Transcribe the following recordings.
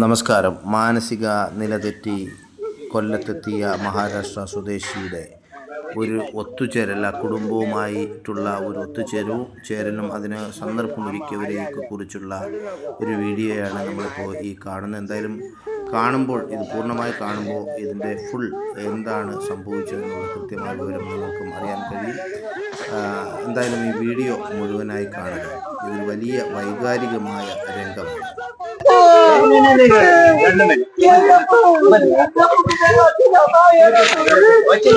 നമസ്കാരം. മാനസിക നില തെറ്റി കൊല്ലത്തെത്തിയ മഹാരാഷ്ട്ര സ്വദേശിയുടെ ഒരു ഒത്തുചേരൽ ആ കുടുംബവുമായിട്ടുള്ള ഒരു ഒത്തുചേരവും ചേരലും അതിന് സന്ദർഭമൊരുക്കിയവരെയൊക്കെ കുറിച്ചുള്ള ഒരു വീഡിയോയാണ് നമ്മളിപ്പോൾ ഈ കാണുന്നത്. എന്തായാലും കാണുമ്പോൾ ഇത് പൂർണമായി കാണുമ്പോൾ ഇതിന്റെ ഫുൾ എന്താണ് സംഭവിച്ചതെന്നുള്ള കൃത്യമായ വിവരം നിങ്ങൾക്കും അറിയാൻ കഴിയും. എന്തായാലും ഈ വീഡിയോ മുഴുവനായി കാണുക. ഇതൊരു വലിയ വൈകാരികമായ രംഗമാണ്. వచ్చిన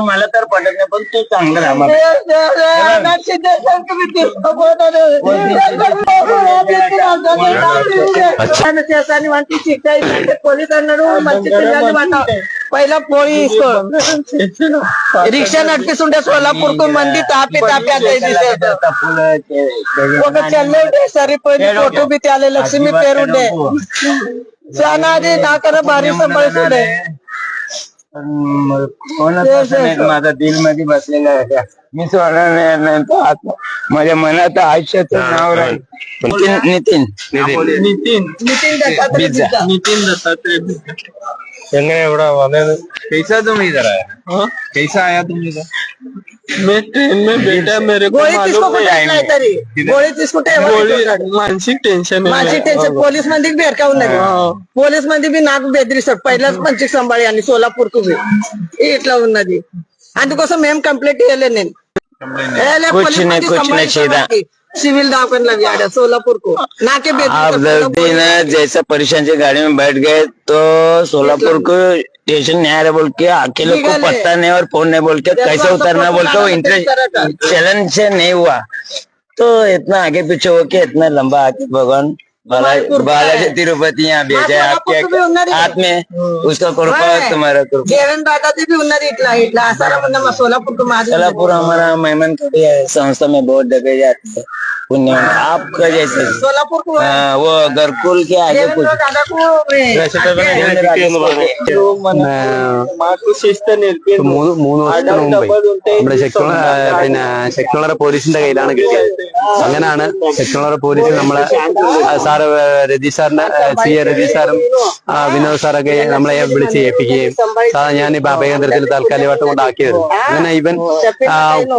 मला तर पटत नाही पण तू चांगलं राहा मला. पहिला पोळी रिक्षा नटकी सुंट सोलापूरकडून मंदी तापे ताप्या चल्ले सरी पहिली फोटो बी त्याले लक्ष्मी पेरून दे सणाने नाकर बारी सांभाळून दे कोणाचा तो आता कैसा आया तुम्ही मैं ट्रेन में बैठा मेरे को గోళీ मालूम తీసుకోకుండా नहीं ఎట్లా అవుతుంది గోళీ తీసుకుంటే ఎవరు गोली తీసుకుంటారు? मानसिक टेंशन है మంచి టెన్షన్ పోలీస్ మందికి బెరకా ఉన్నది పోలీస్ మంది బి నాకు బెదిరిస్తాడు పైలా మంచికి సంబాడి అని సోలాపూర్ కు బి. ఇట్లా ఉన్నది అందుకోసం మేము కంప్లైంట్ చేయలేదు నేను ఏ లే, कुछ పోలీస్ नहीं, మంది कुछ नहीं సంబాడిస్తాడు सीधा। వాడికి. సివిల్ దాఖలు అవి ఆడ సోలాపూర్ కు నాకే आप బెదిరిస్తాడు. जल्दी ना जैसा परेशान से गाड़ी में बैठ गए तो सोलापुर को स्टेशन रहा बोल के अकेले को पता नहीं और फ़ोन नहीं बोल के कैसे उतरना बोल के वो इंटरेस्ट चलन से नहीं हुआ। तो इतना आगे पीछे होके इतना लंबा आके भगवान बालाजी तिरुपति यहाँ भेजा है आपके सोलापुर को भी उन्नति है। हाथ में उसका कृपा है। तुम्हारा कृपा జగన్ దాదాది బి ఉన్నది ఇట్లా ఇట్లా ఆసారం ఉన్న మా సోలాపూర్ కు మాది सोलापुर हमारा मेहमान थोड़ी है संस्था में बहुत जगह जाते हैं पुण्य आपका जैसे సోలాపూర్ కు हाँ, वो घरकुल के आगे कुछ దాదాపు మాకు శిస్తు నేర్పింది മൂന്ന് മൂന്ന് ദിവസത്തിന് മുമ്പ് നമ്മുടെ ശക്തിയുള്ള പിന്നെ ശക്തിയുള്ള പോലീസിന്റെ കയ്യിലാണ് കിട്ടിയത് അങ്ങനെയാണ് ശക്തിയുള്ള പോലീസ് നമ്മളെ ആ, സാറ് രതി സാറിന്റെ സി എ രതി സാറും വിനോദ് സാറൊക്കെ നമ്മളെ വിളിച്ച് ഏൽപ്പിക്കുകയും സാർ ഞാൻ ഈ അഭയകേന്ദ്രത്തിൽ താൽക്കാലികമായിട്ട് കൊണ്ടാക്കിയത്. അങ്ങനെ ഇവൻ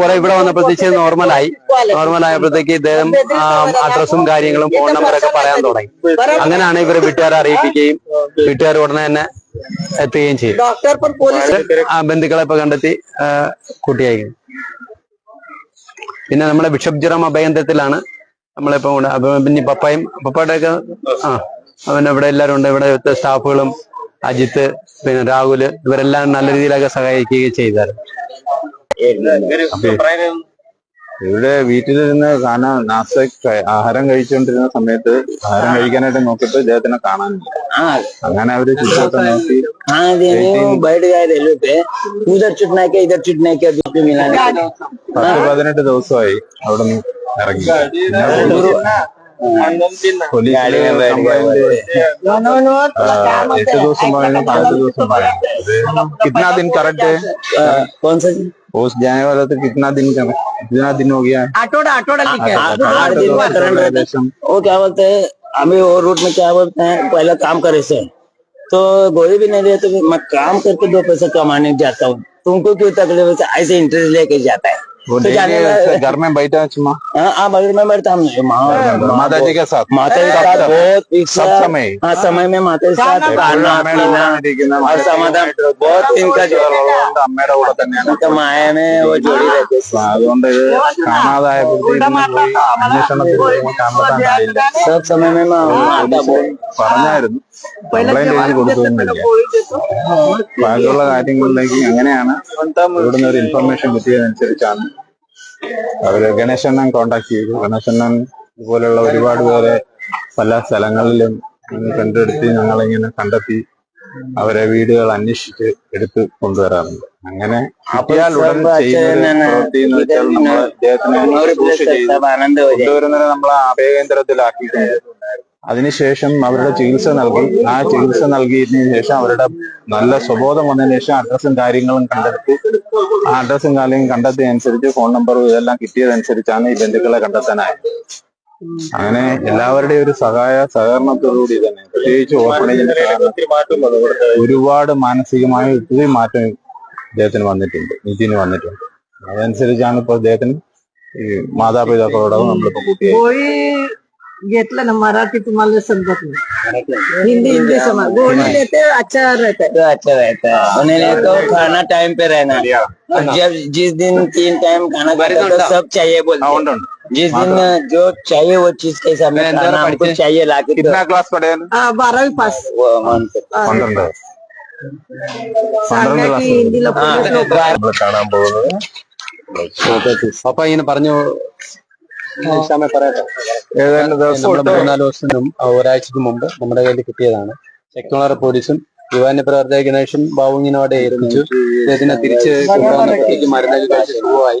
കുറെ ഇവിടെ വന്നപ്പോഴത്തേക്ക് നോർമലായി. നോർമലായപ്പോഴത്തേക്ക് ഇദ്ദേഹം അഡ്രസ്സും കാര്യങ്ങളും ഫോൺ നമ്പറൊക്കെ പറയാൻ തുടങ്ങി. അങ്ങനെയാണ് ഇവരെ വീട്ടുകാരെ അറിയിപ്പിക്കുകയും വീട്ടുകാർ ഉടനെ തന്നെ എത്തുകയും ചെയ്യും ആ ബന്ധുക്കളെ ഇപ്പൊ കണ്ടെത്തി കുട്ടിയായി. പിന്നെ നമ്മുടെ ബിഷപ്പ് ജിറം അഭയകേന്ദ്രത്തിലാണ് നമ്മളിപ്പോ പിന്നെ പപ്പായും പപ്പായുടെ ഒക്കെ ആ അവൻ ഇവിടെ എല്ലാവരും ഉണ്ട്. ഇവിടെ സ്റ്റാഫുകളും അജിത്ത് പിന്നെ രാഹുൽ ഇവരെല്ലാം നല്ല രീതിയിലൊക്കെ സഹായിക്കുകയും ചെയ്തായിരുന്നു. ഇവിടെ വീട്ടിലിരുന്ന് കാണാൻ നാസ ആഹാരം കഴിച്ചുകൊണ്ടിരുന്ന സമയത്ത് ആഹാരം കഴിക്കാനായിട്ട് നോക്കിട്ട് ഇദ്ദേഹത്തിനെ കാണാനില്ല. അങ്ങനെ അവർ ചുറ്റത്തെ നോക്കി. പത്ത് പതിനെട്ട് ദിവസമായി അവിടെ നിന്ന് कितना दिन करंट है कौन सा ओस जाने वाला तो कितना दिन का कितना दिन हो गया आठोड़ा आठोड़ा आठ वो क्या बोलते है अभी और रूट में क्या बोलते हैं पहला काम करे से तो गोली भी नहीं दे तो मैं काम करके दो पैसा कमाने जाता हूँ तुमको क्यों तकलीफ़ ऐसे इंटरेस्ट लेके जाता है वो तो जाने डेली का- घर में बैठा चुमा हाँ हाँ बगल में बैठता हम माँ माता जी के साथ माता जी के साथ बहुत इच्छा सब समय हाँ समय में माता जी के साथ खाना അമ്മയുടെ पीना കൂടെ ഇരിക്കുന്ന और समाधान बहुत इनका जो ഉള്ളതുകൊണ്ട് അമ്മയുടെ കൂടെ തന്നെയാണ് इनका माया में वो जोड़ी रहते हैं। അപ്പൊ അതുകൊണ്ട് ഇത് കാണാതായപ്പോഴത്തേക്കും പോയി അന്വേഷണത്തിൽ പോയി കണ്ടെത്താനായില്ല सब समय में मैं आता बहुत പറഞ്ഞായിരുന്നു കംപ്ലൈന്റ് എഴുതി കൊടുത്തൊന്നുമില്ല ബാക്കിയുള്ള കാര്യങ്ങളിലേക്ക് അങ്ങനെയാണ് ഇവിടുന്ന് ഒരു ഇൻഫർമേഷൻ കിട്ടിയതനുസരിച്ചാണ് അവർ ഗണേശണ്ണൻ കോണ്ടാക്ട് ചെയ്തു. ഗണേശണ്ണൻ ഇതുപോലെയുള്ള ഒരുപാട് പേരെ പല സ്ഥലങ്ങളിലും കണ്ടെടുത്തി ഞങ്ങളിങ്ങനെ കണ്ടെത്തി അവരെ വീടുകൾ അന്വേഷിച്ച് എടുത്ത് കൊണ്ടുവരാറുണ്ട്. അങ്ങനെ കിട്ടിയാൽ ഉടൻ നമ്മളെ അദ്ദേഹത്തിനെ നമ്മളെ അഭയകേന്ദ്രത്തിലാക്കിയിട്ടുണ്ട് അതിനുശേഷം അവരുടെ ചികിത്സ നൽകി ആ ചികിത്സ നൽകിയതിനു ശേഷം അവരുടെ നല്ല സ്വബോധം വന്നതിന് ശേഷം അഡ്രസ്സും കാര്യങ്ങളും കണ്ടെത്തി. ആ അഡ്രസ്സും കാര്യങ്ങളും കണ്ടെത്തിയ അനുസരിച്ച് ഫോൺ നമ്പറും ഇതെല്ലാം കിട്ടിയതനുസരിച്ചാണ് ഈ ബന്ധുക്കളെ കണ്ടെത്താനായത്. അങ്ങനെ എല്ലാവരുടെയും ഒരു സഹായ സഹകരണത്തോടുകൂടി തന്നെ പ്രത്യേകിച്ച് ഓർഫണേജിന്റെ ഒരുപാട് മാനസികമായ ഒത്തിരി മാറ്റം അദ്ദേഹത്തിന് വന്നിട്ടുണ്ട് നിതിന് വന്നിട്ടുണ്ട്. അതനുസരിച്ചാണ് ഇപ്പോൾ അദ്ദേഹത്തിന് മാതാപിതാക്കളോടൊപ്പം നമ്മളിപ്പോ കൂട്ടിയായി. गोळी घेतलं ना मराठी तुम्हाला समजत नहीं. हिंदी हिंदी समझ गोली लेते अच्छा रहता. है तो अच्छा रहता. तो है उन्हें लेते खाना टाइम पे रहना. जब जिस दिन तीन टाइम खाना खाते तो सब चाहिए बोलते. जिस दिन जो चाहिए वो चीज़ के सामने खाना हमको चाहिए लाके कितना क्लास पढ़े हाँ, बारहवीं पास. हाँ, वो मानते അപ്പൊ ഇങ്ങനെ പറഞ്ഞു പറയാം മൂന്നാൽ ദിവസത്തിനും ഒരാഴ്ചക്ക് മുമ്പ് നമ്മുടെ കയ്യിൽ കിട്ടിയതാണ്. ശക്തിവളറ പോലീസും യുവാന്റെ പ്രവർത്തക ഗണേശൻ ബാബുങ്ങിനോടെ ഏൽപ്പിച്ചു. ഇദ്ദേഹത്തിനെ തിരിച്ച് കൊണ്ടുവന്നപ്പോഴത്തേക്ക് മരുന്നൊക്കെ കഴിച്ച് സുഖമായി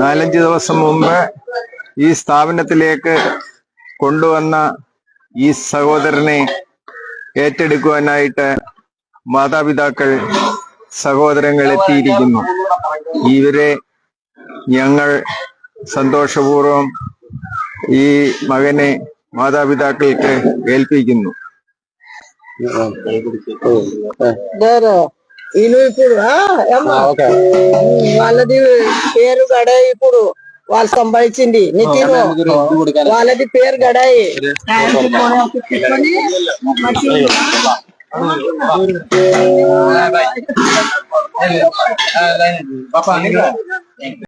നാലഞ്ച് ദിവസം മുമ്പ് ഈ സ്ഥാപനത്തിലേക്ക് കൊണ്ടുവന്ന ഈ സഹോദരനെ ഏറ്റെടുക്കുവാനായിട്ട് മാതാപിതാക്കൾ സഹോദരങ്ങൾ എത്തിയിരിക്കുന്നു ഇവരെ ഞങ്ങൾ സന്തോഷപൂർവം ഈ മകനെ മാതാപിതാക്കൾക്ക് ഏൽപ്പിക്കുന്നു. ఈయన ఇప్పుడు వాళ్ళది పేరు గడాయి ఇప్పుడు వాళ్ళు సంపాదించింది. నితిన్ వాళ్ళది పేరు గడాయి.